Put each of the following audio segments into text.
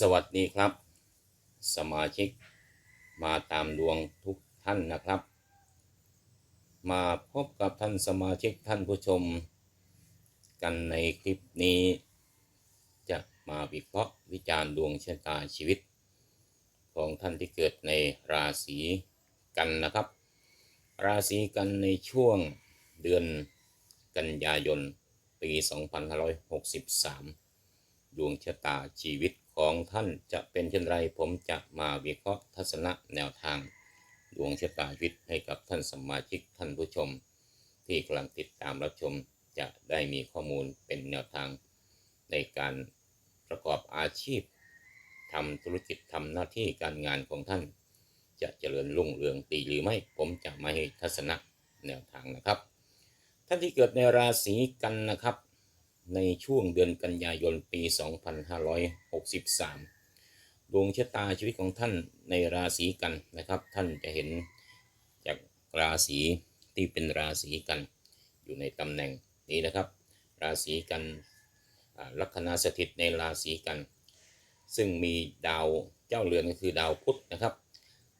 สวัสดีครับ สมาชิกมาตามดวงทุกท่านนะครับ มาพบกับท่านสมาชิกท่านผู้ชม กันในคลิปนี้ จะมาวิเคราะห์วิจารณ์ดวงชะตาชีวิต ของท่านที่เกิดในราศีกันนะครับ ราศีกันในช่วงเดือนกันยายนปี 2563 ดวงชะตาชีวิต ของท่านจะเป็นเช่นไร ผมจะมาวิเคราะห์ทัศนะแนวทาง ดวงชะตาชีวิตให้กับท่านสมาชิกท่านผู้ชม ที่กำลังติดตามรับชมจะได้มีข้อมูลเป็นแนวทาง ในการประกอบอาชีพทำธุรกิจทำหน้าที่การงานของท่าน จะเจริญรุ่งเรืองตีหรือไม่ผมจะมาให้ทัศนะแนวทางนะครับ ท่านที่เกิดในราศีกันนะครับ ในช่วงเดือนกันยายนปี 2563 ดวงชะตาชีวิตของท่านในราศีกันนะครับ ท่านจะเห็นจากราศีที่เป็นราศีกัน อยู่ในตำแหน่งนี้นะครับ ราศีกันลัคนาสถิตในราศีกัน ซึ่งมีดาวเจ้าเรือนก็คือดาวพุธนะครับ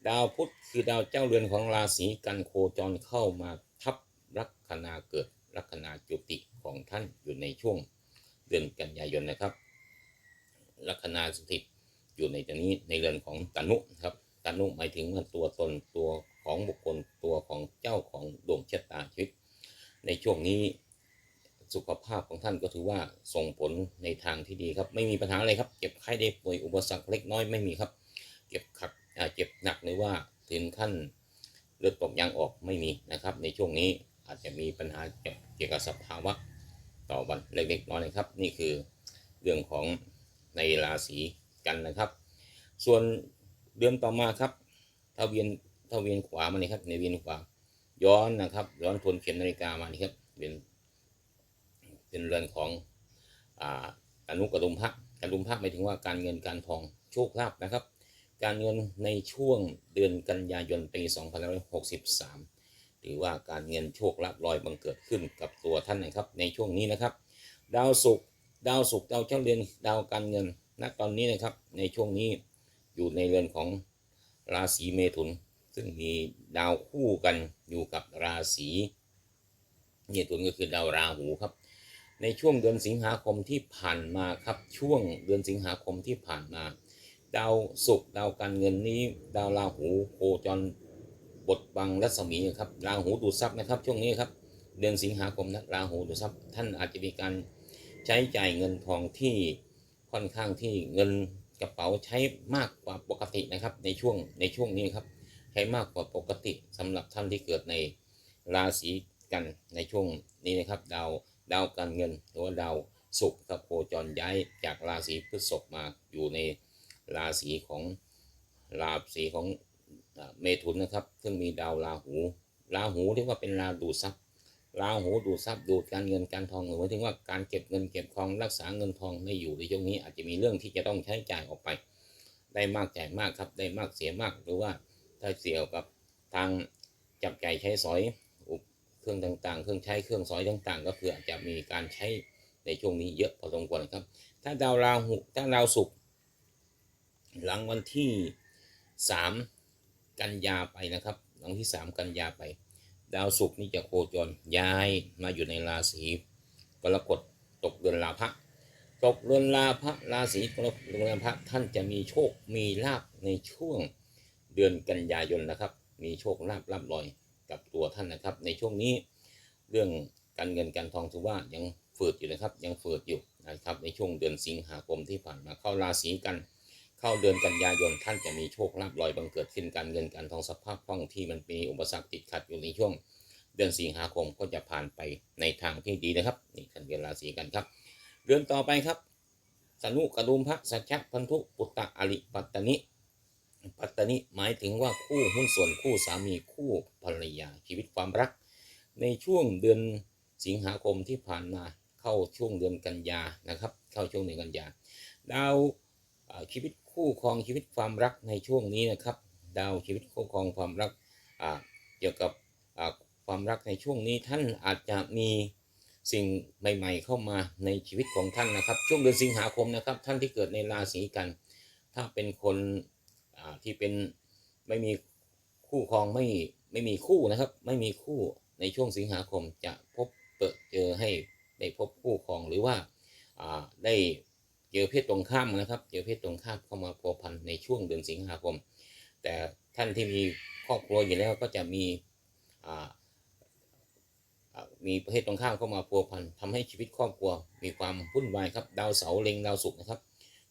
ดาวพุธคือดาวเจ้าเรือนของราศีกันโคจรเข้ามาทับลัคนาเกิดลัคนาจุติ ของท่านอยู่ในช่วงเดือนกันยายนนะครับ ลัคนาสถิตอยู่ในตรงนี้ในเรือนของตานุครับตานุหมายถึงว่าตัวตนตัวของบุคคลตัวของเจ้าของดวงชะตาชีวิต ในช่วงนี้สุขภาพของท่านก็ถือว่าส่งผลในทางที่ดีครับ ไม่มีปัญหาอะไรครับ เจ็บไข้ได้ป่วยอุปสรรคเล็กน้อยไม่มีครับ เจ็บขัดเจ็บหนักหรือว่าถึงขั้นเลือดตกยางออกไม่มีนะครับ ในช่วงนี้อาจจะมีปัญหาเกี่ยวกับสภาวะ ต่อวันเล็กๆน้อยๆนะครับ นี่คือเรื่องของในราศีกันนะครับ ส่วนเดือนต่อมาครับถ้าเวียนถ้าเวียนขวามานี่ครับในเวียนขวาย้อนนะครับย้อนทวนเข็มนาฬิกามานี่ครับเป็นเป็นเรือนของอ่าอนุกระดุมพระกระดุมพระหมายถึงว่าการเงินการทองโชคลาภนะครับ การเงินในช่วงเดือนกันยายนปี2563 หรือว่าการเงินโชคลาภลอยบังเกิดขึ้นกับตัวท่านนะครับในช่วงนี้นะครับ ดาวศุกร์ดาวศุกร์ดาวเจ้าเรือนดาวการเงินณตอนนี้นะครับในช่วงนี้อยู่ในเรือนของราศีเมถุน ซึ่งมีดาวคู่กันอยู่กับราศีเมถุนก็คือดาวราหูครับ ในช่วงเดือนสิงหาคมที่ผ่านมาครับช่วงเดือนสิงหาคมที่ผ่านมา ดาวศุกร์ดาวการเงินนี้ ดาวราหูโคจร บทบังรัศมีครับราหูดูดทรัพย์นะครับ ช่วงนี้ครับ เดือนสิงหาคมนะราหูดูดทรัพย์ท่านอาจจะมีการใช้จ่ายเงินทองที่ค่อนข้างที่เงินกระเป๋าใช้มากกว่าปกตินะครับ ในช่วงในช่วงนี้ครับ ใช้มากกว่าปกติสำหรับท่านที่เกิดในราศีกันในช่วงนี้นะครับ ดาวดาวการเงินหรือว่าดาวศุกร์กับโคจรย้ายจากราศีพฤษภมาอยู่ในราศีของราศีของ เมถุนนะครับ ซึ่งมีดาวราหูราหูเรียกว่าเป็นราดูดทรัพย์ราหูดูดทรัพย์ดูดการเงินการทองหมายถึงว่าการเก็บเงินเก็บทองรักษาเงินทองไม่อยู่ในช่วงนี้ อาจจะมีเรื่องที่จะต้องใช้จ่ายออกไป ได้มากจ่ายมากครับ ได้มากเสียมากหรือว่าถ้าเสียกับทางจับจ่ายใช้สอยอุปเครื่องต่างๆ เครื่องใช้เครื่องสอยต่าง ๆ ก็คืออาจจะมีการใช้ในช่วงนี้เยอะพอสมควรครับ ถ้าดาวราหูถ้าดาวศุกร์หลังวันที่สาม กันยาไปนะครับหลังที่สามกันยาไป ดาวศุกร์นี่จะโคจรย้ายมาอยู่ในราศีกรกฎตกเดือนลาภะตกเดือนลาภะราศีกรกฎเดือนลาภะท่านจะมีโชคมีลาภในช่วงเดือนกันยายนนะครับ มีโชคลาภร่ำรอยกับตัวท่านนะครับ ในช่วงนี้เรื่องการเงินการทองถือว่ายังฝืดอยู่นะครับ ยังฝืดอยู่นะครับในช่วงเดือนสิงหาคมที่ผ่านมาเข้าราศีกัน เข้าเดือนกันยายนท่านจะมีโชคลาภลอยบังเกิดขึ้นการเงินการทองสภาพคล่องที่มันมีอุปสรรคติดขัดอยู่ในช่วง เดือนสิงหาคมก็จะผ่านไปในทางที่ดีนะครับนี่ท่านเดือนราศีกันครับ เดือนต่อไปครับสนุกระดุมพระสัจจะพันธุปุตตะอริปัตตนิปัตตนิหมายถึงว่าคู่หุ้นส่วนคู่สามีคู่ภรรยาชีวิตความรัก ในช่วงเดือนสิงหาคมที่ผ่านมาเข้าช่วงเดือนกันยานะครับ เข้าช่วงเดือนกันยาดาวชีวิต คู่ครองชีวิตความรักในช่วงนี้นะครับ ดาวชีวิตคู่ครองความรักเกี่ยวกับความรักในช่วงนี้ท่านอาจจะมีสิ่งใหม่ ๆ เข้ามาในชีวิตของท่านนะครับ ช่วงเดือนสิงหาคมนะครับ ท่านที่เกิดในราศีกัน ถ้าเป็นคนที่เป็นไม่มีคู่ครองไม่ไม่มีคู่นะครับ ไม่มีคู่ในช่วงสิงหาคมจะพบเจอให้ได้พบคู่ครองหรือว่าได้ เจอเพศตรงข้ามนะครับ เจอเพศตรงข้ามเข้ามาพัวพันในช่วงเดือนสิงหาคม แต่ท่านที่มีครอบครัวอยู่แล้วก็จะมีมีประเภทตรงข้ามเข้ามาพัวพันทำให้ชีวิตครอบครัว มีความวุ่นวายครับดาวเสาเล็งดาวศุกร์นะครับ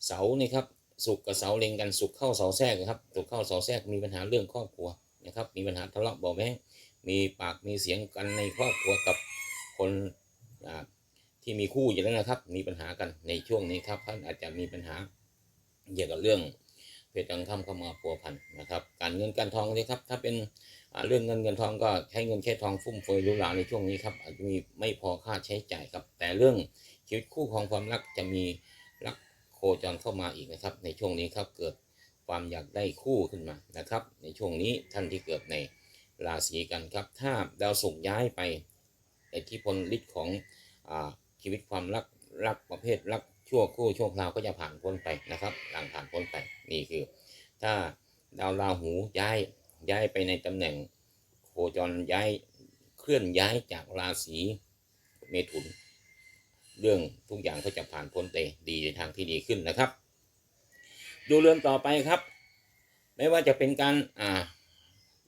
เสานี่ครับศุกร์กับเสาเล็งกันศุกร์เข้าเสาแทรกครับศุกร์เข้าเสาแทรกมีปัญหาเรื่องครอบครัวนะครับมีปัญหาทะเลาะเบาะแว้งมีปากมีเสียงกันในครอบครัวกับคน ที่มีคู่อยู่แล้วนะครับ มีปัญหากันในช่วงนี้ครับท่านอาจจะมีปัญหาเกี่ยวกับเรื่องเพศตรงข้ามเข้ามาพัวพันนะครับ การเงินการทองนี่ครับ ถ้าเป็นเรื่องเงินเงินทองก็ใช้เงินใช้ทองฟุ่มเฟือยหรูหราในช่วงนี้ครับอาจจะมีไม่พอค่าใช้จ่ายครับ แต่เรื่องชีวิตคู่ของความรักจะมีรักโคจรเข้ามาอีกนะครับ ในช่วงนี้ครับเกิดความอยากได้คู่ขึ้นมานะครับ ในช่วงนี้ท่านที่เกิดในราศีกันครับ ถ้าดาวศุกร์ย้ายไปอิทธิพลฤทธิ์ของอ่า ชีวิตความรักรักประเภทรักชั่วคู่ชั่วคราวก็จะผ่านพ้นไปนะครับหลังผ่านพ้นไปนี่คือ ถ้าดาวราหูย้ายย้ายไปในตำแหน่งโคจรย้ายเคลื่อนย้ายจากราศีเมถุน เรื่องทุกอย่างก็จะผ่านพ้นไปดีในทางที่ดีขึ้นนะครับ ดูเรื่องต่อไปครับ ไม่ว่าจะเป็นการอ่า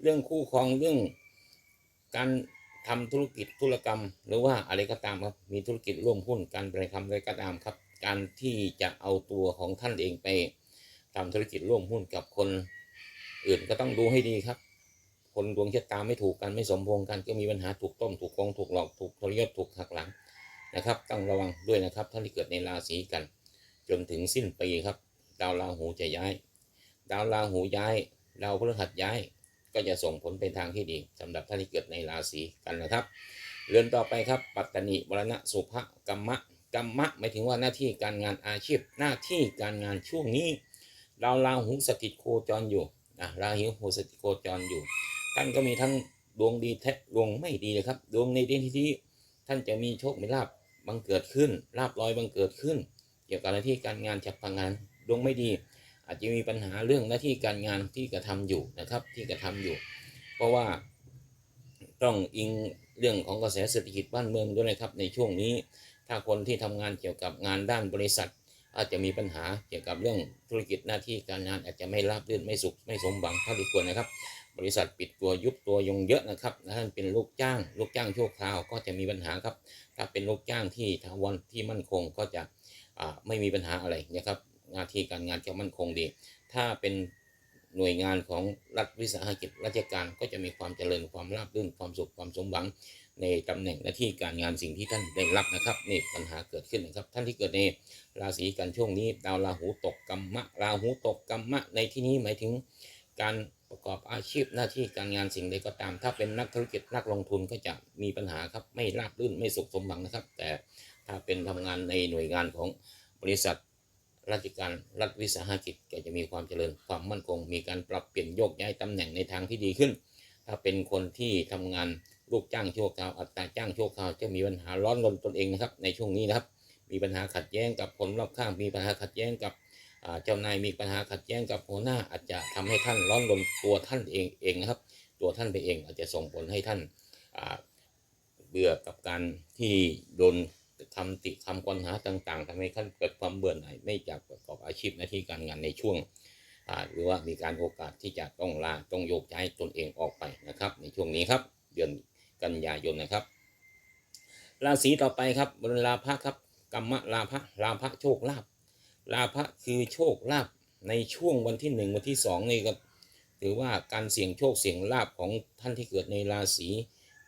เรื่องคู่ครองเรื่องการ ทำธุรกิจธุรกรรม หรือว่าอะไรก็ตามครับ มีธุรกิจร่วมหุ้นการบริกรรมอะไรก็ตามครับ การที่จะเอาตัวของท่านเองไปทำธุรกิจร่วมหุ้นกับคนอื่นก็ต้องดูให้ดีครับ คนดวงชะตาไม่ถูกกันไม่สมพงกันก็มีปัญหาถูกต้มถูกโกงถูกหลอกถูกทรยศถูกหักหลังนะครับต้องระวังด้วยนะครับท่านที่เกิดในราศีกัน จนถึงสิ้นปีครับ ดาวราหูจะย้าย ดาวราหูย้ายดาวพฤหัสย้าย ก็จะส่งผลเป็นทางที่ดีสำหรับท่านที่เกิดในราศีกันนะครับ เรือนต่อไปครับ ปัตตนิมรณะสุภกรรมะกรรมะหมายถึงว่าหน้าที่การงานอาชีพ หน้าที่การงานช่วงนี้ดาวราหูสถิตโคจรอยู่นะราหูสถิตโคจรอยู่ ท่านก็มีทั้งดวงดีแท้ดวงไม่ดีเลยครับ ดวงในที่ที่ท่านจะมีโชคมีลาบบังเกิดขึ้นลาบลอยบังเกิดขึ้น เกี่ยวกับหน้าที่การงานจากพงานดวงไม่ดี อาจจะมีปัญหาเรื่องหน้าที่การงานที่กระทำอยู่นะครับที่กระทำอยู่ เพราะว่าต้องอิงเรื่องของกระแสเศรษฐกิจบ้านเมืองด้วยนะครับในช่วงนี้ ถ้าคนที่ทำงานเกี่ยวกับงานด้านบริษัท อาจจะมีปัญหาเกี่ยวกับเรื่องธุรกิจหน้าที่การงานอาจจะไม่ราบรื่นไม่สุขไม่สมหวังเท่าที่ควรนะครับ บริษัทปิดตัวยุบตัวยงเยอะนะครับถ้าท่านเป็นลูกจ้าง ลูกจ้างชั่วคราวก็จะมีปัญหาครับ ถ้าเป็นลูกจ้างที่ถาวรที่มั่นคงก็จะไม่มีปัญหาอะไรนะครับ หน้าที่การงานจะมั่นคงดี ถ้าเป็นหน่วยงานของรัฐวิสาหกิจราชการก็จะมีความเจริญความราบรื่นความสุขความสมหวัง ในตำแหน่งหน้าที่การงานสิ่งที่ท่านได้รับนะครับนี่ปัญหาเกิดขึ้นนะครับ ท่านที่เกิดในราศีกันช่วงนี้ ดาวราหูตกกรรมะราหูตกกรรมะในที่นี้หมายถึงการประกอบอาชีพหน้าที่การงานสิ่งใดก็ตาม ถ้าเป็นนักธุรกิจนักลงทุนก็จะมีปัญหาครับไม่ราบรื่นไม่สุขสมหวังนะครับ แต่ถ้าเป็นทำงานในหน่วยงานของบริษัท ราชการรัฐวิสาหกิจก็จะมีความเจริญความมั่นคง มีการปรับเปลี่ยนโยกย้ายตำแหน่งในทางที่ดีขึ้น ถ้าเป็นคนที่ทำงานลูกจ้างชั่วคราวอัตราจ้างชั่วคราวจะมีปัญหาร้อนรนตนเองนะครับ ในช่วงนี้นะครับ มีปัญหาขัดแย้งกับคนรอบข้าง มีปัญหาขัดแย้งกับเจ้านายมีปัญหาขัดแย้งกับหัวหน้าอาจจะทำให้ท่านร้อนรนตัวท่านเองเองนะครับ ตัวท่านไปเองอาจจะส่งผลให้ท่านเบื่อกับการที่โดน คำติคำปัญหาต่างๆทำให้ท่านเกิดความเบื่อหน่ายไม่อยากประกอบอาชีพหน้าที่การงานในช่วงอาหรือว่ามีการโอกาสที่จะต้องลาต้องโยกย้ายตนเองออกไปนะครับ ในช่วงนี้ครับ เดือนกันยายนนะครับ ราศีต่อไปครับบนลาภะครับกรรมะลาภะลาภะโชคลาภลาภะคือโชคลาภในช่วงวันที่หนึ่งวันที่สองนี่ก็ถือว่าการเสี่ยงโชคเสี่ยงลาภของท่านที่เกิดในราศี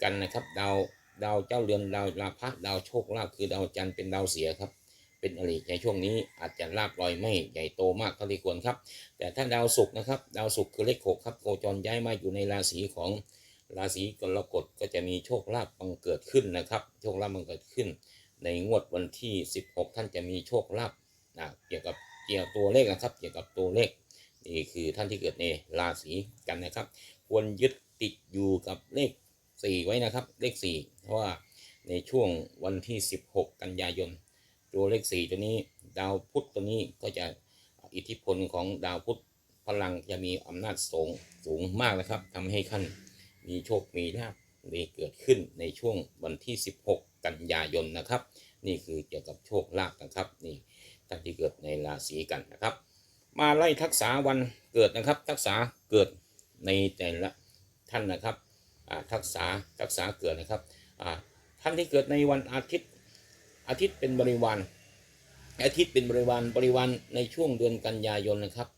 กันนะครับ ดาว ดาวเจ้าเรือนดาวลาภะดาวโชคลาภคือดาวจันทร์เป็นดาวเสียครับ เป็นอริในช่วงนี้อาจจะลาบลอยไม่ใหญ่โตมากเท่าที่ควรครับ แต่ถ้าดาวศุกร์นะครับ ดาวศุกร์คือเลขหกครับโคจรย้ายมาอยู่ในราศีของราศีกรกฎก็จะมีโชคลาภบังเกิดขึ้นนะครับ โชคลาภบังเกิดขึ้น ในงวดวันที่ 16 ท่านจะมีโชคลาภนะเกี่ยวกับเกี่ยวกับตัวเลขนะครับ เกี่ยวกับตัวเลขนี่คือท่านที่เกิดในราศีกันนะครับ ควรยึดติดอยู่กับเลข 4ไว้นะครับ เลข4เพราะว่าในช่วงวันที่ 16 กันยายน ตัวเลข4ตัวนี้ดาวพุธตัวนี้ก็จะอิทธิพลของดาวพุธพลังจะมีอำนาจสูงสูงมากนะครับทำให้ท่านมีโชคมีลาภมีเกิดขึ้นในช่วงวันที่ 16 กันยายนนะครับ นี่คือเกี่ยวกับโชคลาภนะครับ นี่ท่านที่เกิดในราศีกันนะครับ มาไล่ทักษะวันเกิดนะครับ ทักษะเกิดในแต่ละท่านนะครับ ทักษะทักษะเกิดนะครับท่านที่เกิดในวันอาทิตย์อาทิตย์เป็นบริวารอาทิตย์เป็นบริวารบริวารในช่วงเดือนกันยายนนะครับ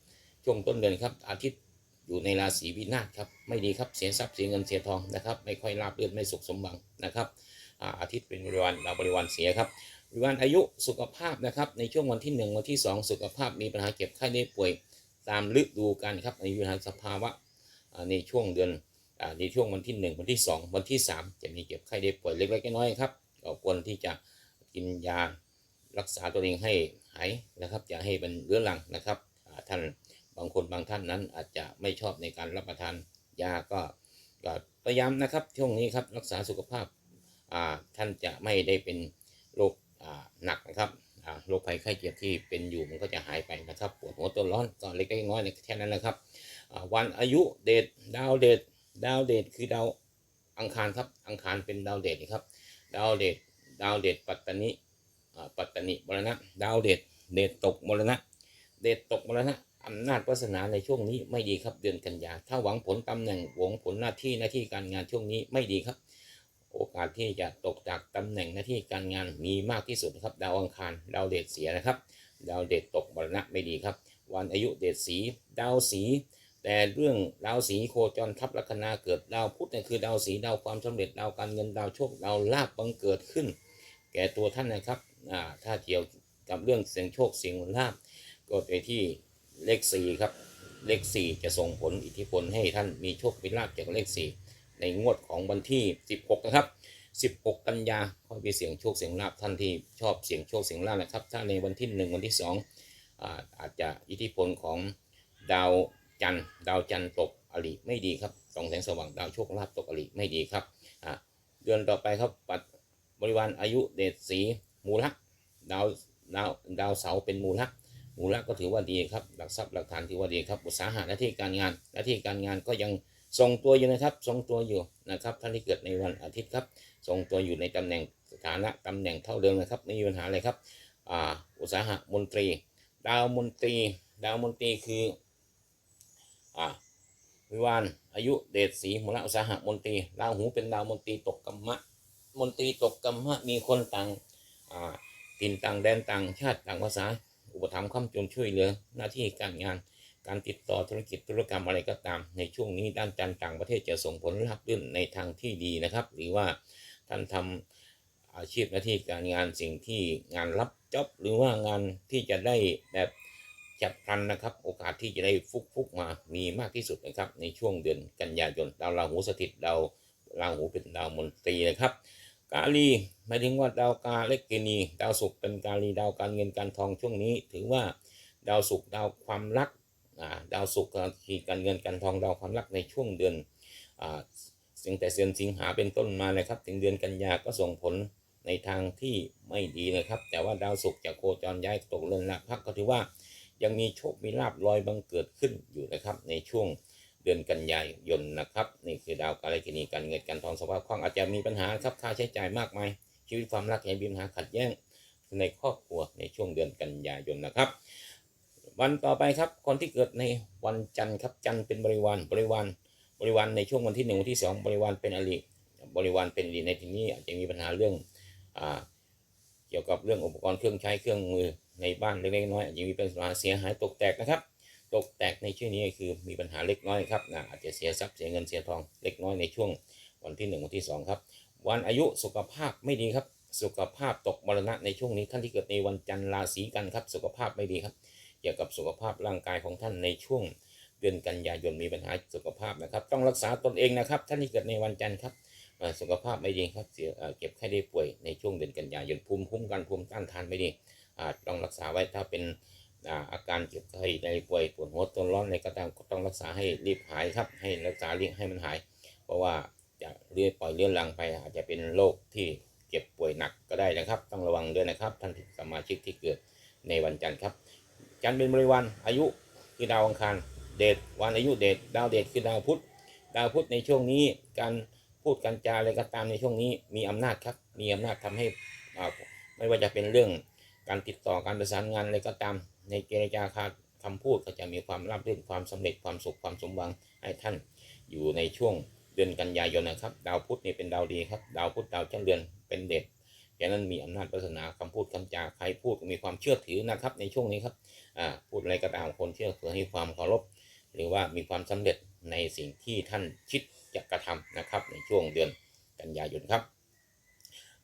ช่วงต้นเดือนครับอาทิตย์อยู่ในราศีวินาศครับไม่ดีครับเสียทรัพย์เสียเงินเสียทองนะครับไม่ค่อยราบรื่นไม่สุขสมหวังนะครับอาทิตย์เป็นบริวารดาบริวารเสียครับบริวารอายุสุขภาพนะครับในช่วงวันที่ 1 วันที่ 2 สุขภาพมีปัญหาเก็บไข้ได้ป่วยตามฤดูกาลครับในวิหารสภาวะในช่วงเดือน ในช่วงวันที่ 1 วันที่ 2 วันที่ 3 จะมีเก็บไข้ได้ป่วยเล็กๆน้อยๆครับก็ควรที่จะกินยารักษาตัวเองให้หายนะครับอย่าให้มันเรื้อรังนะครับท่านบางคนบางท่านนั้นอาจจะไม่ชอบในการรับประทานยาก็ก็พยายามนะครับช่วงนี้ครับรักษาสุขภาพอ่าท่านจะไม่ได้เป็นโรคอ่าหนักนะครับอ่าโรคภัยไข้เจ็บที่เป็นอยู่มันก็จะหายไปนะครับปวดหัวตัวร้อนก็เล็กๆน้อยๆแค่นั้นแหละครับวันอายุเดชดาวเดช ดาวเดชคือดาวอังคารครับ อังคารเป็นดาวเดชครับ ดาวเดชดาวเดชปัตตานีอ่าปัตตานิมรณะ ดาวเดชเดชตกมรณะ เดชตกมรณะอำนาจวาสนาในช่วงนี้ไม่ดีครับเดือนกันยา ถ้าหวังผลตำแหน่งหวังผลหน้าที่หน้าที่การงานช่วงนี้ไม่ดีครับ โอกาสที่จะตกจากตำแหน่งหน้าที่การงานมีมากที่สุดนะครับ ดาวอังคารดาวเดชเสียนะครับ ดาวเดชตกมรณะไม่ดีครับ วันอายุเดชสี ดาวสี แต่เรื่องดาวสีโคจรทับลัคนาเกิดดาวพุธเนี่ยคือดาวสีดาวความสำเร็จดาวการเงินดาวโชคดาวลาบบังเกิดขึ้น แก่ตัวท่านนะครับอ่าถ้าเกี่ยวกับเรื่องเสียงโชคเสียงลาบก็ไปที่เลขสี่ครับเลขสี่จะส่งผลอิทธิพลให้ท่านมีโชคมีลาบเกี่ยวกับเลขสี่ในงวดของวันที่ 16 นะครับ 16 กันยาค่อยไปเสียงโชคเสียงลาบท่านที่ชอบเสียงโชคเสียงลาบนะครับ ถ้าในวันที่ 1 วันที่2อาอาจจะอิทธิพลของดาว จันทร์ดาวจันทร์ตกอริไม่ดีครับสองแสงสว่างดาวโชคลาภตกอริไม่ดีครับอ่าเดือนต่อไปครับปัดบริวารอายุเดชสีมูละดาวดาวดาวเสาเป็นมูละมูละก็ถือว่าดีครับหลักทรัพย์หลักฐานถือว่าดีครับอุตสาหะหน้าที่การงานหน้าที่การงานก็ยังทรงตัวอยู่นะครับทรงตัวอยู่นะครับท่านที่เกิดในวันอาทิตย์ครับทรงตัวอยู่ในตำแหน่งสถานะตำแหน่งเท่าเดิมนะครับไม่มีปัญหาอะไรครับอ่าอุตสาหะมนตรี ดาวมนตรี ดาวมนตรีคือ อ่าวิวานอายุเดชสีมูละอุตสาหะมนตรีราหูเป็นดาวมนตรีตกกัมมะ มนตรีตกกรรมะมีคนต่างอ่าถิ่นต่างแดนต่างชาติต่างภาษา อุปถัมภ์ค้ำจุนช่วยเหลือหน้าที่การงาน การติดต่อธุรกิจธุรกรรมอะไรก็ตาม ในช่วงนี้ด้านการต่างประเทศจะส่งผลลัพธ์ขึ้นในทางที่ดีนะครับ หรือว่าท่านทำอาชีพหน้าที่การงานสิ่งที่งานรับจ็อบหรือว่างานที่จะได้แบบ จับพลันนะครับ โอกาสที่จะได้ฟุกฟุกมามีมากที่สุดนะครับ ในช่วงเดือนกันยายนดาวราหูสถิตดาวราหูเป็นดาวมนตรีนะครับกาลีหมายถึงว่าดาวกาเลกเกนีดาวศุกร์เป็นกาลีดาวการเงินการทองช่วงนี้ ถือว่าดาวศุกร์ดาวความรักดาวศุกร์คือการเงินการทองดาวความรักในช่วงเดือนสิงแต่เดือนสิงหาเป็นต้นมาเลยครับ ถึงเดือนกันยาก็ส่งผลในทางที่ไม่ดีนะครับ แต่ว่าดาวศุกร์จะโคจรย้ายตกเรือนละพักก็ถือว่า ยังมีโชค มีลาบลอยบังเกิดขึ้นอยู่นะครับ ในช่วงเดือนกันยายนนะครับ นี่คือดาวกาลกินีการเงินการทองสภาพคล่องอาจจะมีปัญหาครับค่าใช้จ่ายมากมาย ชีวิตความรักยังมีปัญหาขัดแย้งในครอบครัวในช่วงเดือนกันยายนนะครับ วันต่อไปครับคนที่เกิดในวันจันทร์ครับจันทร์เป็นบริวารบริวารบริวารในช่วงวันที่หนึ่งวันที่สองบริวารเป็นอริบริวารเป็นอริในที่นี้อาจจะมีปัญหาเรื่องอเกี่ยวกับเรื่องอุปกรณ์เครื่องใช้เครื่องมือ ในบ้านเล็กๆน้อยอาจจะมีปัญหาเสียหายตกแตกนะครับ ตกแตกในช่วงนี้คือมีปัญหาเล็กน้อยครับนะอาจจะเสียทรัพย์เสียเงินเสียทองเล็กน้อยในช่วงวันที่ 1 วันที่ 2 ครับ วันอายุสุขภาพไม่ดีครับ สุขภาพตกมรณะในช่วงนี้ท่านที่เกิดในวันจันทร์ราศีกันครับ สุขภาพไม่ดีครับ เกี่ยวกับสุขภาพร่างกายของท่านในช่วงเดือนกันยายนมีปัญหาสุขภาพนะครับ ต้องรักษาตนเองนะครับ ท่านที่เกิดในวันจันทร์ครับสุขภาพไม่ดีครับเสียเก็บไข้ได้ป่วยในช่วงเดือนกันยายนภูมิคุ้มกันภูมิต้านทานไม่ดี ต้องรักษาไว้ถ้าเป็นอาอาการเจ็บไข้ในป่วยปวดหัวตัวร้อนในกระตามก็ต้องรักษาให้รีบหายครับ ให้รักษาเรียให้มันหาย เพราะว่าจะเลื่อยปล่อยเลื่อนลังไปอาจจะเป็นโรคที่เจ็บป่วยหนักก็ได้นะครับ ต้องระวังด้วยนะครับ ท่านสมาชิกที่เกิดในวันจันทร์ครับ จันทร์เป็นบริวารอายุคือดาวอังคารเดชวันอายุเดชดาวเดชคือดาวพุธดาวพุธในช่วงนี้การพูดการจาอะไรก็ตามในช่วงนี้มีอำนาจครับ มีอำนาจทำให้อ่าไม่ว่าจะเป็นเรื่อง การติดต่อการประสานงานอะไรก็ตาม ในเจรจาคำพูดก็จะมีความราบรื่นความสำเร็จความสุขความสมหวังให้ท่านอยู่ในช่วงเดือนกันยายนนะครับ ดาวพุธนี่เป็นดาวดีครับ ดาวพุธดาวเจ้าเดือนเป็นเดชฉะนั้นมีอำนาจปรารถนาคำพูดคำจาใครพูดก็มีความเชื่อถือนะครับ ในช่วงนี้ครับอ่าพูดอะไรก็ตามคนเชื่อถือให้ความเคารพหรือว่ามีความสำเร็จในสิ่งที่ท่านคิดจะกระทำนะครับ ในช่วงเดือนกันยายนครับ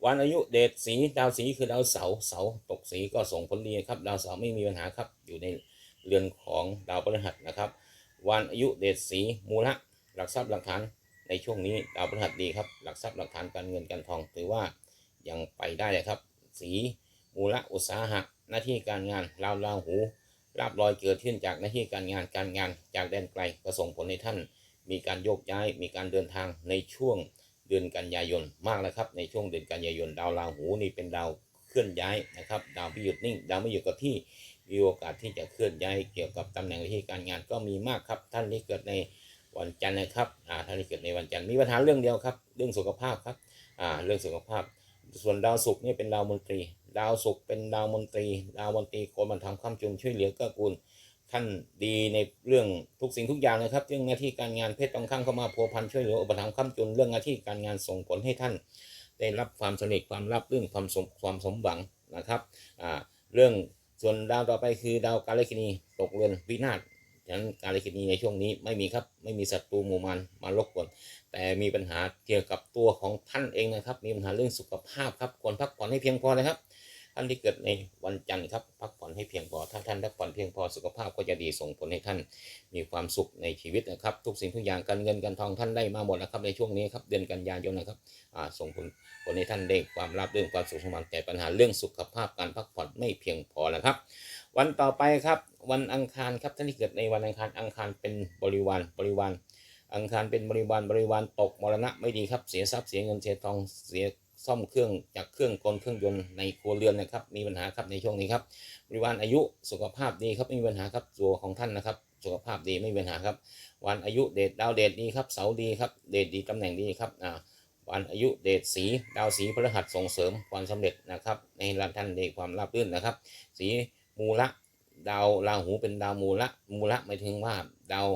วันอายุเดชสีดาวสีคือดาวเสาร์เสาตกสีก็ส่งผลดีครับดาวเสาร์ไม่มีปัญหาครับอยู่ในเรือนของดาวพฤหัสนะครับ วันอายุเดชสีมูละหลักทรัพย์หลักฐานในช่วงนี้ดาวพฤหัสดีครับหลักทรัพย์หลักฐานการเงินการทองถือว่ายังไปได้เลยครับ สีมูละอุตสาหะหน้าที่การงานราวราหูลาบลอยเกิดขึ้นจากหน้าที่การงานการงานจากแดนไกลก็ส่งผลให้ท่าน มีการโยกย้ายมีการเดินทางในช่วง เดือนกันยายนมากนะครับ ในช่วงเดือนกันยายนดาวราหูนี่เป็นดาวเคลื่อนย้ายนะครับ ดาวไม่หยุดนิ่ง ดาวไม่อยู่กับที่มีโอกาสที่จะเคลื่อนย้ายเกี่ยวกับตำแหน่งหน้าที่การงานก็มีมากครับ ท่านที่เกิดในวันจันทร์นะครับอ่าท่านที่เกิดในวันจันทร์มีปัญหาเรื่องเดียวครับ เรื่องสุขภาพครับอ่าเรื่องสุขภาพ ส่วนดาวศุกร์นี่เป็นดาวมนตรี ดาวศุกร์เป็นดาวมนตรี ดาวมนตรีโกนมันทำข้ามจุนช่วยเหลือเกื้อกูล ท่านดีในเรื่องทุกสิ่งทุกอย่างนะครับ เรื่องหน้าที่การงานเพศตรงข้ามเข้ามาพัวพันช่วยเหลืออุปถัมภ์ค้ำจุนเรื่องหน้าที่การงานส่งผลให้ท่าน ได้รับความสำเร็จความรับเรื่องความสมความสมหวังนะครับอ่าเรื่องส่วนดาวต่อไปคือดาวกาลกินีตกเรือนวินาศฉะนั้นกาลกินีในช่วงนี้ไม่มีครับไม่มีศัตรูหมู่มันมารบกวนแต่มีปัญหาเกี่ยวกับตัวของท่านเองนะครับ มีปัญหาเรื่องสุขภาพครับควรพักผ่อนให้เพียงพอนะครับ ท่านที่เกิดในวันจันทร์ครับพักผ่อนให้เพียงพอ ถ้าท่านพักผ่อนเพียงพอสุขภาพก็จะดีส่งผลให้ท่านมีความสุขในชีวิตนะครับ ทุกสิ่งทุกอย่างการเงินการทองท่านได้มาหมดนะครับในช่วงนี้ครับเดือนกันยายนนะครับส่งผลผลให้ท่านได้ความราบรื่นความสุขสมหวังแต่ปัญหาเรื่องสุขภาพการพักผ่อนไม่เพียงพอนะครับ วันต่อไปครับวันอังคารครับท่านที่เกิดในวันอังคารอังคารเป็นบริวารบริวารอังคารเป็นบริวารบริวารตกมรณะไม่ดีครับเสียทรัพย์เสียเงินเสียทองเสีย ซ่อมเครื่องจากเครื่องกลเครื่องยนต์ในครัวเรือนนะครับ มีปัญหาครับในช่วงนี้ครับบริวารอายุสุขภาพดีครับไม่มีปัญหาครับตัวของท่านนะครับ สุขภาพดีไม่มีปัญหาครับ วันอายุเดชดาวเดชดีครับเสาดีครับเดชดีตำแหน่งดีครับอ่าวันอายุเดชสีดาวสีพฤหัสส่งเสริมความสำเร็จนะครับในร้านท่านได้ความราบรื่นนะครับ สีมูละดาวราหูเป็นดาวมูละมูละหมายถึงว่าดาว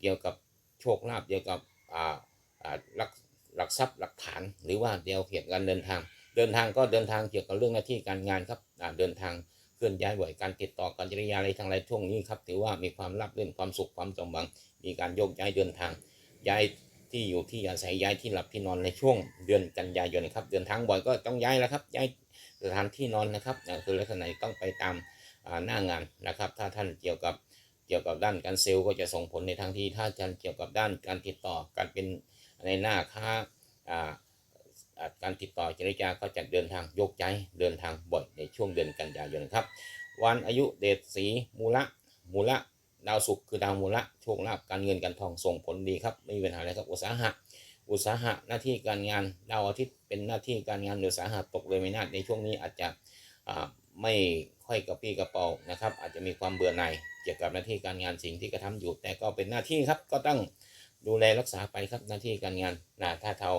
เกี่ยวกับโชคลาภเกี่ยวกับอ่าอ่าหลัก หลักทรัพย์หลักฐาน หรือว่าเดียวเกี่ยวกับการเดินทาง เดินทางก็เดินทางเกี่ยวกับเรื่องหน้าที่การงานครับเดินทางเคลื่อนย้ายบ่อยการติดต่อการจริยาอะไรทางไรช่วงนี้ครับถือว่ามีความราบเรื่นความสุขความสมหวัง มีการโยกย้ายเดินทาง ย้ายที่อยู่ที่อาศัยย้ายที่หลับที่นอนในช่วงเดือนกันยายนครับเดินทางบ่อยก็ต้องย้ายแล้วครับย้ายสถานที่นอนนะครับคือลักษณะต้องไปตามหน้างานนะครับ ถ้าท่านเกี่ยวกับเกี่ยวกับด้านการเซลล์ก็จะส่งผลในทางที่ถ้าท่านเกี่ยวกับด้านการติดต่อการเป็น ในหน้าค้าอ่าการติดต่อเจรจาก็จะเดินทางโยกย้ายเดินทางบ่อยในช่วงเดือนกันยายนครับ วันอายุเดชสีมูละมูละดาวศุกร์คือดาวมูละโชคลาภการเงินการทองส่งผลดีครับไม่มีปัญหาอะไรครับอุตสาหะอุตสาหะหน้าที่การงานดาวอาทิตย์เป็นหน้าที่การงานอุตสาหะตกเลยไม่น่าในช่วงนี้อาจจะไม่ค่อยกระปี้กระเป๋านะครับ อาจจะมีความเบื่อหน่ายเกี่ยวกับหน้าที่การงานสิ่งที่กระทำอยู่ แต่ก็เป็นหน้าที่ครับก็ต้อง ดูแลรักษาไปครับหน้าที่การงานนะถ้าเท่า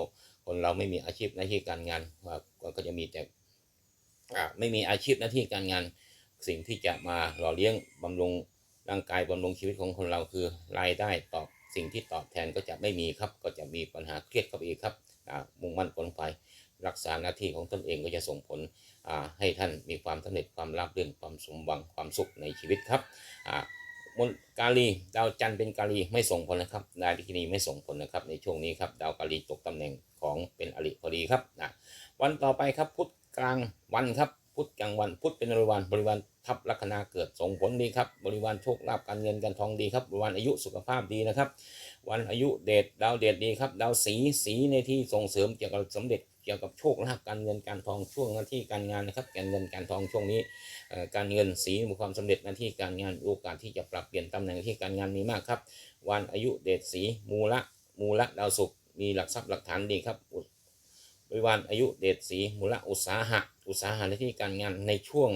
คนเราไม่มีอาชีพหน้าที่การงานก็จะมีแต่ไม่มีอาชีพหน้าที่การงาน สิ่งที่จะมาหล่อเลี้ยงบำรุงร่างกายบำรุงชีวิตของคนเราคือรายได้ตอบสิ่งที่ตอบแทนก็จะไม่มีครับ ก็จะมีปัญหาเครียดเข้าไปอีกครับมุ่งมั่นขนไปรักษาหน้าที่ของตนเองก็จะส่งผลให้ท่านมีความสำเร็จความราบรื่นความสมหวังความสุขในชีวิตครับ มนกาลีดาวจันทร์เป็นกาลีไม่ส่งผลนะครับดาวดิกินีไม่ส่งผลนะครับ ในช่วงนี้ครับดาวกาลีตกตำแหน่งของเป็นอริพอดีครับนะวันต่อไปครับพุธกลางวันครับพุธกลางวันพุธเป็นบริวารบริวารทับลัคนาเกิดส่งผลดีครับ บริวารโชคลาภการเงินการทองดีครับบริวารอายุสุขภาพดีนะครับ วันอายุเดชดาวเดชดีครับดาวสีสีในที่ส่งเสริมเกี่ยวกับสำเร็จเกี่ยวกับโชคลาภการเงินการทองช่วงหน้าที่การงานนะครับการเงินการทองช่วงนี้ การเงินสีมีความสำเร็จหน้าที่การงานโอกาสที่จะปรับเปลี่ยนตำแหน่งหน้าที่การงานมีมากครับ วันอายุเดชสีมูละมูละดาวศุกร์มีหลักทรัพย์หลักฐานดีครับบริวารอายุเดชสีมูละอุตสาหะ อุตสาหะในที่การงานในช่วง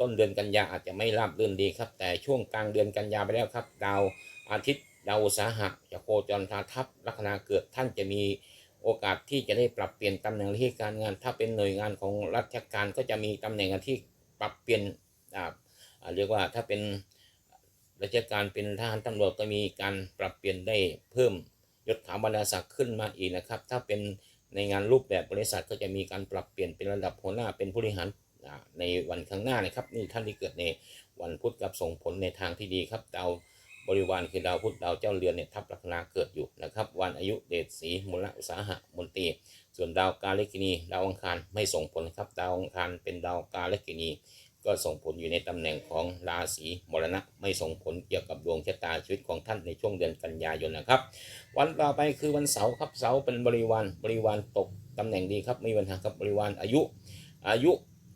ต้นเดือนกันยาอาจจะไม่ราบรื่นดีครับ แต่ช่วงกลางเดือนกันยาไปแล้วครับ ดาวอาทิตย์ดาวอุตสาหะจะโคจรทาทับลัคนาเกิดท่านจะมีโอกาสที่จะได้ปรับเปลี่ยนตำแหน่งหน้าที่การงาน ถ้าเป็นหน่วยงานของราชการก็จะมีตำแหน่งที่ ปรับเปลี่ยนอ่าเรียกว่าถ้าเป็นราชการเป็นทหารตำรวจก็มีการปรับเปลี่ยนได้เพิ่มยศถาบรรดาศักดิ์ขึ้นมาอีกนะครับ ถ้าเป็นในงานรูปแบบบริษัทก็จะมีการปรับเปลี่ยนเป็นระดับหัวหน้าเป็นผู้บริหารในวันข้างหน้านะครับ นี่ท่านที่เกิดในวันพุธกับส่งผลในทางที่ดีครับดาว บริวารคือดาวพุธดาวเจ้าเรือนเนี่ยทับลัคนาเกิดอยู่นะครับ วันอายุเดชสีมูลอุตสาหะมนตรีส่วนดาวกาเลกินีดาวอังคารไม่ส่งผลครับดาวอังคารเป็นดาวกาเลกินี ก็ส่งผลอยู่ในตำแหน่งของราศีมรณะ ไม่ส่งผลเกี่ยวกับดวงชะตาชีวิตของท่านในช่วงเดือนกันยายนนะครับ วันต่อไปคือวันเสาร์ครับเสาร์เป็นบริวารบริวารตกตำแหน่งดีครับไม่มีปัญหาครับบริวารอายุ อายุ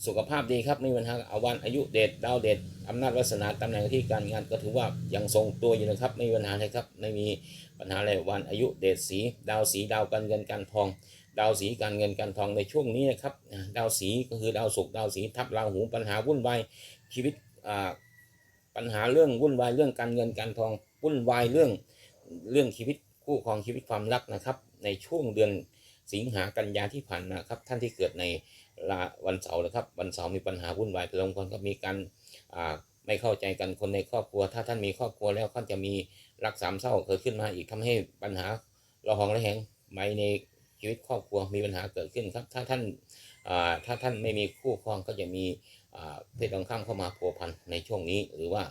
สุขภาพดีครับไม่มีปัญหาอาวันอายุเดชดาวเดชอำนาจวาสนาตำแหน่งที่การงานก็ถือว่ายังทรงตัวอยู่นะครับไม่มีปัญหาเลยครับไม่มีปัญหาอะไรวันอายุเดชสี ดาวสีดาวการเงินการทอง ดาวสีการเงินการทองในช่วงนี้นะครับดาวสีก็คือดาวศุกร์ดาวสีทับราหูปัญหาวุ่นวายชีวิตอ่าปัญหาเรื่องวุ่นวายเรื่องการเงินการทองวุ่นวายเรื่องเรื่องชีวิตคู่ครองชีวิตความรักนะครับ ในช่วงเดือนสิงหากันยาที่ผ่านมาครับท่านที่เกิดใน ลาวันเสาร์นะครับ วันเสาร์มีปัญหาวุ่นวายบางคนก็มีการอ่าไม่เข้าใจกันคนในครอบครัว ถ้าท่านมีครอบครัวแล้วท่านจะมีรักสามเศร้าเกิดขึ้นมาอีกทำให้ปัญหาระหองระแหงไปในชีวิตครอบครัวมีปัญหาเกิดขึ้นครับ ถ้าท่านอ่าถ้าท่านไม่มีคู่ครองก็จะมีอ่าเพศตรงข้ามเข้ามาพัวพันในช่วงนี้ หรือว่า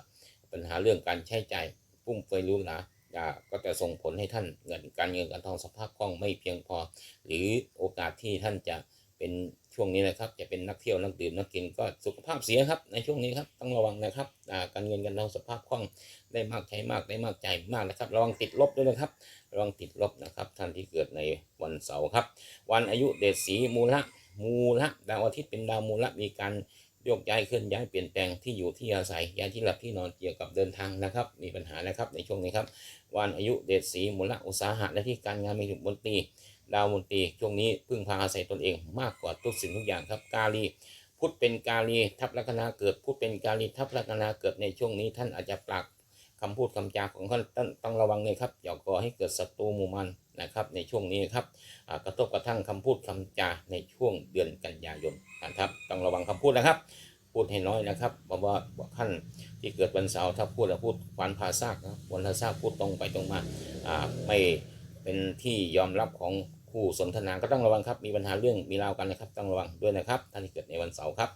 ปัญหาเรื่องการใช้ใจ่ายฟุ่มเฟือยรู้หลาอ่าก็จะส่งผลให้ท่านเงินการเงินการทองสภาพคล่องไม่เพียงพอ หรือโอกาสที่ท่านจะเป็น ช่วงนี้นะครับ จะเป็นนักเที่ยวนักดื่มนักกินก็สุขภาพเสียครับ ในช่วงนี้ครับต้องระวังนะครับการเงินการทองสภาพคล่องได้มากใช้มากได้มากใจมากนะครับระวังติดลบด้วยนะครับระวังติดลบนะครับ ท่านที่เกิดในวันเสาร์ครับ วันอายุเดชสีมูละมูละดาวอาทิตย์เป็นดาวมูละมีการโยกย้ายเคลื่อนย้ายเปลี่ยนแปลงที่อยู่ที่อาศัยย้ายที่หลับที่นอนเกี่ยวกับเดินทางนะครับ มีปัญหานะครับในช่วงนี้ครับ วันอายุเดชสีมูละอุตสาหะและที่การงานมีถึงบนตี ดาวมนตรีช่วงนี้พึ่งพาอาศัยตนเองมากกว่าทุกสิ่งทุกอย่างครับกาลีพุทธเป็นกาลีทับลัคนาเกิดพุทธเป็นกาลีทับลัคนาเกิดในช่วงนี้ท่านอาจจะปรากคำพูดคำจาของท่านต้องระวังเลยครับอย่าก่อให้เกิดศัตรูมู่มันนะครับ ในช่วงนี้ครับกระทบกระทั่งคำพูดคำจาในช่วงเดือนกันยายนนะครับต้องระวังคำพูดนะครับ พูดให้น้อยนะครับเพราะว่าท่านที่เกิดวันเสาร์ถ้าพูดแล้วพูดฟันพาซากนะครับวันพาซากพูดตรงไปตรงมาไม่เป็นที่ยอมรับของ คู่สนทนาก็ต้องระวังครับ มีปัญหาเรื่องมีราวกันนะครับ ต้องระวังด้วยนะครับท่านที่เกิดในวันเสาร์ครับ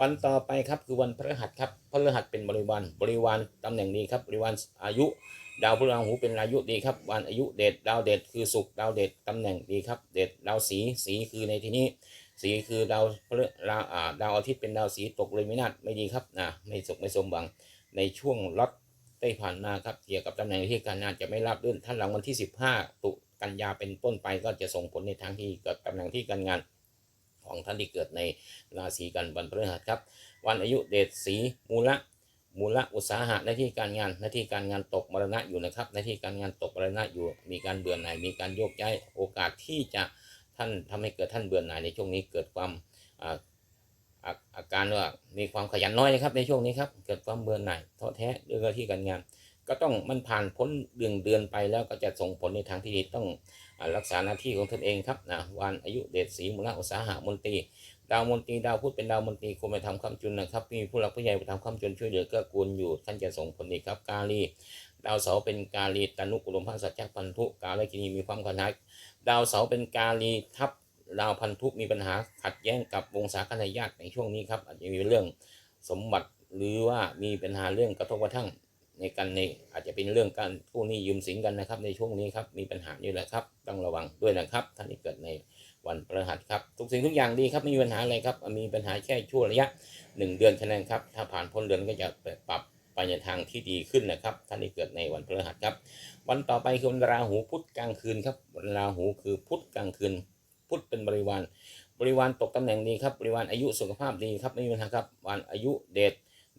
วันต่อไปครับคือวันพฤหัสครับพฤหัสเป็นบริวารบริวารตำแหน่งนี้ครับบริวารอายุดาวพฤราหูเป็นอายุดีครับ วันอายุเดชดาวเดชคือศุกร์ดาวเดชตำแหน่งดีครับ เดชดาวสีสีคือในที่นี้ สีคือดาวพฤราอ่าดาวอาทิตย์เป็นดาวสีตกเลยไม่นาดไม่ดีครับนะไม่สุขไม่สมหวังในช่วงล็อตได้ผ่านมาครับเกี่ยวกับตำแหน่งที่การงานจะไม่ราบรื่นท่านหลังวันที่ 15 ตุ กันยาเป็นต้นไปก็จะส่งผลในทางที่เกิดตำแหน่งที่การงานของท่านที่เกิดในราศีกันวันพฤหัสครับ วันอายุเดชสีมูละมูละอุตสาหะหน้าที่การงานหน้าที่การงานตกมรณะอยู่นะครับหน้าที่การงานตกมรณะอยู่ มีการเบื่อหน่ายมีการโยกย้ายโอกาสที่จะท่านทำให้เกิดท่านเบื่อหน่ายในช่วงนี้เกิดความอาการว่ามีความขยันน้อยนะครับในช่วงนี้ครับเกิดความเบื่อหน่ายท้อแท้เรื่องหน้าที่การงาน ก็ต้องมันผ่านพ้นเดือนเดือนไปแล้วก็จะส่งผลในทางที่ดีต้องรักษาหน้าที่ของตนเองครับนะวันอายุเดชศรีมูลอุตสาหะมนตรีดาวมนตรีดาวพุธเป็นดาวมนตรีควรไปทำคำจุนนะครับมีผู้หลักผู้ใหญ่ไปทำคำจุนช่วยเหลือเกื้อกูลอยู่ท่านจะส่งผลดีครับ กาลี ดาวเสาร์เป็นกาลีตนุกุลมพระสัจจพันธุกาลกินีมีความขนายดาวเสาร์เป็นกาลีทับดาวพันธุมีปัญหาขัดแย้งกับวงศาคณาญาติในช่วงนี้ครับอาจจะมีเรื่องสมบัติหรือว่ามีปัญหาเรื่องกระทบกระทั่ง ในการในอาจจะเป็นเรื่องการกู้หนี้ยืมสินกันนะครับ ในช่วงนี้ครับมีปัญหาอยู่แหละครับต้องระวังด้วยนะครับท่านที่เกิดในวันพฤหัสครับทุกสิ่งทุกอย่างดีครับไม่มีปัญหาอะไรครับมีปัญหาแค่ช่วงระยะหนึ่งเดือนแค่นั้นครับถ้าผ่านพ้นเดือนก็จะปรับไปในทางที่ดีขึ้นนะครับท่านที่เกิดในวันพฤหัสครับ วันต่อไปคือวันราหูพุธกลางคืนครับวันราหูคือพุธกลางคืน พุธเป็นบริวาร บริวารตกตำแหน่งดีครับบริวารอายุสุขภาพดีครับไม่มีปัญหาครับวันอายุเดช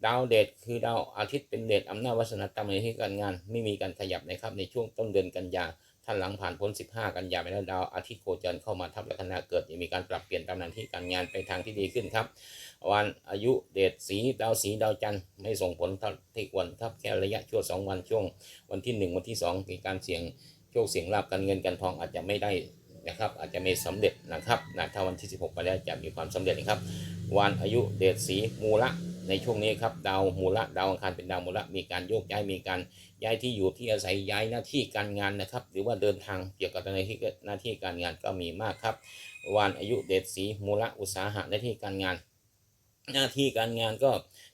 ดาวเดชคือดาวอาทิตย์เป็นเดชอำนาจวาสนาตำแหน่งที่การงาน ไม่มีการขยับนะครับในช่วงต้นเดือนกันยาท่านหลังผ่านพ้น 15 กันยาไปแล้วดาวอาทิตย์โคจรเข้ามาทับลัคนาเกิดจะมีการปรับเปลี่ยนตำแหน่งที่การงานไปทางที่ดีขึ้นครับ วันอายุเดชสีดาวสีดาวจันทร์ไม่ส่งผลเท่าที่ควรครับแค่ระยะช่วงสองวันช่วง วันที่หนึ่งวันที่สองมีการเสี่ยงโชคเสี่ยงลาบการเงินการทองอาจจะไม่ได้นะครับอาจจะไม่สำเร็จนะครับนะถ้าวันที่ 16 ไปแล้วจะมีความสำเร็จนะครับ วันอายุเดชสีมูละ ในช่วงนี้ครับดาวมูละดาวอังคารเป็นดาวมูละมีการโยกย้ายมีการย้ายที่อยู่ที่อาศัยย้ายหน้าที่การงานนะครับ หรือว่าเดินทางเกี่ยวกับหน้าที่หน้าที่การงานก็มีมากครับ วันอายุเดชสีมูละอุตสาหะหน้าที่การงาน หน้าที่การงานก็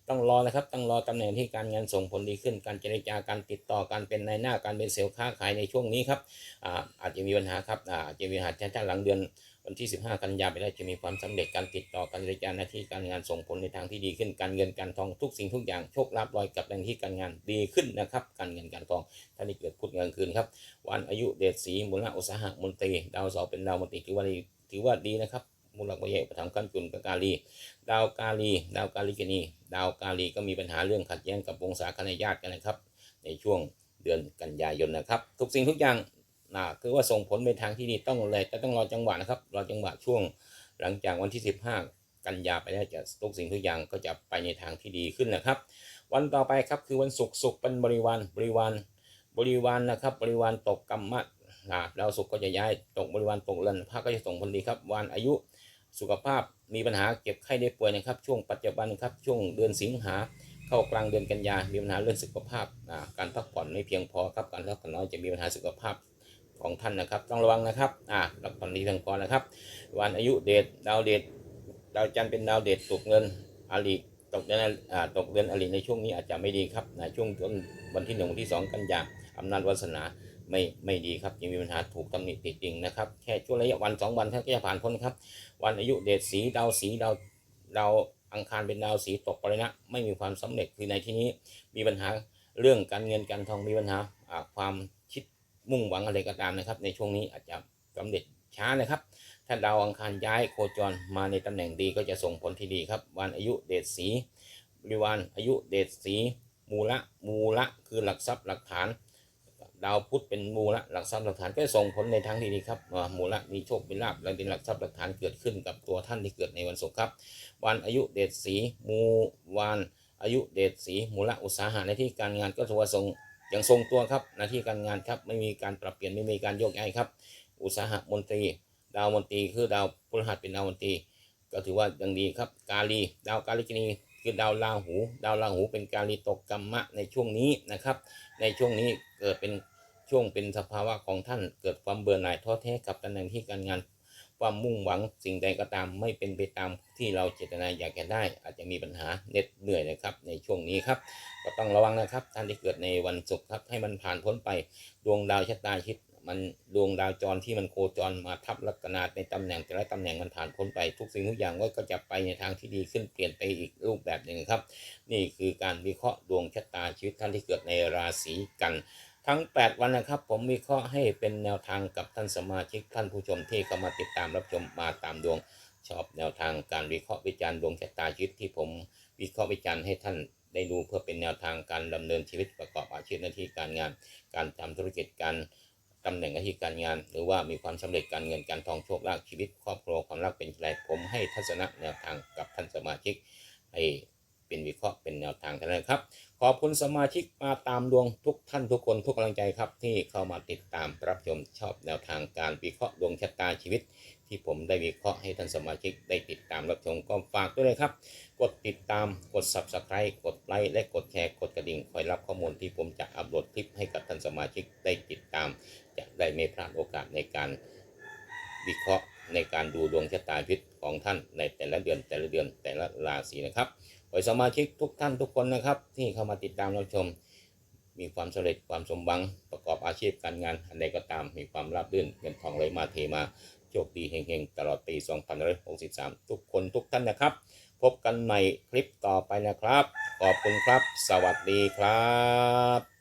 ต้องรอนะครับต้องรอตำแหน่งที่การงานส่งผลดีขึ้น การเจรจาการติดต่อการเป็นนายหน้าการเป็นเซลล์ค้าขายในช่วงนี้ครับอาอาจจะมีปัญหาครับอาจจะมีปัญหาถ้าหลังเดือน วันที่ 15 กันยาไปแล้จะมีความสำเร็จการติดต่อการเจรจารหน้าที่การงานส่งผลในทางที่ดีขึ้นการเงินการทองทุกสิ่งทุกอย่างโชคลาภลอยกับแรงที่การงานดีขึ้นนะครับ การเงินการทองท่านที่เกิดพุธกลางคืนครับ วันอายุเดชสีมูลอุตสาหะมนตรีดาวเสาเป็นดาวมนตรีถือว่าดีถือว่าดีนะครับมูลวิยประถมกันจุนกบกาลี ดาวกาลี ดาวกาลิกนีดาวกาลีก็มีปัญหาเรื่องขัดแย้งกับวงศาคณาญาติกันนะครับ ในช่วงเดือนกันยายนนะครับ ทุกสิ่งทุกอย่าง นะคือว่าส่งผลไปทางที่ดีต้องเลยแต่ต้องรอจังหวะนะครับรอจังหวะช่วงหลังจากวันที่ 15 กันยาไปแล้วจะทุกสิ่งทุกอย่างก็จะไปในทางที่ดีขึ้นนะครับ วันต่อไปครับคือวันศุกร์ศุกร์เป็นบริวารบริวารบริวารนะครับ บริวารตกกรรมะนะดาวศุกร์ก็จะย้ายตกบริวารตกเรือนพระก็จะส่งผลดีครับ วันอายุสุขภาพมีปัญหาเก็บไข้ได้ป่วยนะครับ ช่วงปัจจุบันครับช่วงเดือนสิงหาเข้ากลางเดือนกันยามีปัญหาเรื่องสุขภาพการพักผ่อนไม่เพียงพอครับการพักผ่อนน้อยจะมีปัญหาสุขภาพ ของท่านนะครับ ต้องระวังนะครับอ่าพักผ่อนดีเพียงพอนะครับ วันอายุเดชดาวเดชดาวจันทร์เป็นดาวเดชตกเงินอาลีตกเดือนอ่าตกเดือนอาลีในช่วงนี้อาจจะไม่ดีครับในช่วงต้นวันที่หนึ่งวันที่สองกันยาอำนาจวาสนาไม่ไม่ดีครับยังมีปัญหาถูกตำหนิติดจริงนะครับแค่ช่วงระยะวันสองวันท่านก็จะผ่านพ้นครับ วันอายุเดชสีดาวสีดาวดาวอังคารเป็นดาวสีตกปริณะไม่มีความสำเร็จคือในที่นี้มีปัญหาเรื่องการเงินการทองมีปัญหาความ มุ่งหวังอะไรก็ตามนะครับ ในช่วงนี้อาจจะสำเร็จช้านะครับ ถ้าดาวอังคารย้ายโคจรมาในตำแหน่งดีก็จะส่งผลที่ดีครับ วันอายุเดชสีบริวารอายุเดชสีมูละมูละคือหลักทรัพย์หลักฐาน ดาวพุธเป็นมูละหลักทรัพย์หลักฐานก็ส่งผลในทางที่ดีครับมูละมีโชคเป็นลาภและเป็นหลักทรัพย์หลักฐานเกิดขึ้นกับตัวท่านที่เกิดในวันศุกร์ครับ วันอายุเดชสีมูวันอายุเดชสีมูละอุตสาหะในที่การงานก็ถือว่าทรง ยังทรงตัวครับหน้าที่การงานครับไม่มีการปรับเปลี่ยนไม่มีการโยกย้ายครับ อุตสาหมนตรี ดาวมนตรีคือดาวพฤหัสเป็นดาวมนตรี ก็ถือว่ายังดีครับ กาลี ดาวกาลิกนีคือดาวราหู ดาวราหูเป็นกาลีตกกรรมะในช่วงนี้นะครับ ในช่วงนี้เกิดเป็นช่วงเป็นสภาวะของท่านเกิดความเบื่อหน่ายท้อแท้กับตำแหน่งที่การงาน ความมุ่งหวังสิ่งใดก็ตามไม่เป็นไปตามที่เราเจตนาอยากจะได้ อาจจะมีปัญหาเหน็ดเหนื่อยนะครับ ในช่วงนี้ครับ ก็ต้องระวังนะครับ ท่านที่เกิดในวันศุกร์ครับให้มันผ่านพ้นไปดวงดาวชะตาชิดมันดวงดาวจรที่มันโคจรมาทับลัคนาในตำแหน่งแต่ละตำแหน่งมันผ่านพ้นไปทุกสิ่งทุกอย่างก็จะไปในทางที่ดีขึ้นเปลี่ยนไปอีกรูปแบบหนึ่งครับ นี่คือการวิเคราะห์ดวงชะตาชีวิตท่านที่เกิดในราศีกัน ทั้ง 8 วันนะครับ ผมวิเคราะห์ให้เป็นแนวทางกับท่านสมาชิกท่านผู้ชมที่เข้ามาติดตามรับชมมาตามดวงชอบแนวทางการวิเคราะห์วิจารณ์ดวงชะตาชีวิตที่ผมวิเคราะห์วิจารณ์ให้ท่านได้ดูเพื่อเป็นแนวทางการดำเนินชีวิตประกอบอาชีพหน้าที่การงาน การทำธุรกิจการตำแหน่งหน้าที่การงาน หรือว่ามีความสำเร็จการเงินการทองโชคลาภชีวิต ครอบครัวความรักเป็นไรผมให้ทัศนะแนวทางกับท่านสมาชิกให้ เป็นวิเคราะห์เป็นแนวทางเท่านั้นครับ ขอบคุณสมาชิกมาตามดวงทุกท่านทุกคนทุกกำลังใจครับ ที่เข้ามาติดตามรับชมชอบแนวทางการวิเคราะห์ดวงชะตาชีวิต ที่ผมได้วิเคราะห์ให้ท่านสมาชิกได้ติดตามรับชมก็ฝากด้วยเลยครับ กดติดตามกด subscribe กดไลค์และกดแชร์กดกระดิ่งคอยรับข้อมูลที่ผมจะอัปโหลดคลิปให้กับท่านสมาชิกได้ติดตาม จะได้ไม่พลาดโอกาสในการวิเคราะห์ในการดูดวงชะตาชีวิตของท่านในแต่ละเดือนแต่ละเดือนแต่ละราศีนะครับ ขอให้สมาชิกทุกท่านทุกคนนะครับ ที่เข้ามาติดตามรับชม มีความสำเร็จความสมบังประกอบอาชีพการงานอันใดก็ตามมีความราบรื่นเงินทองไหลมาเทมาโชคดีเฮงๆ ตลอดปี 2563 ทุกคนทุกท่านนะครับ พบกันใหม่คลิปต่อไปนะครับ ขอบคุณครับ สวัสดีครับ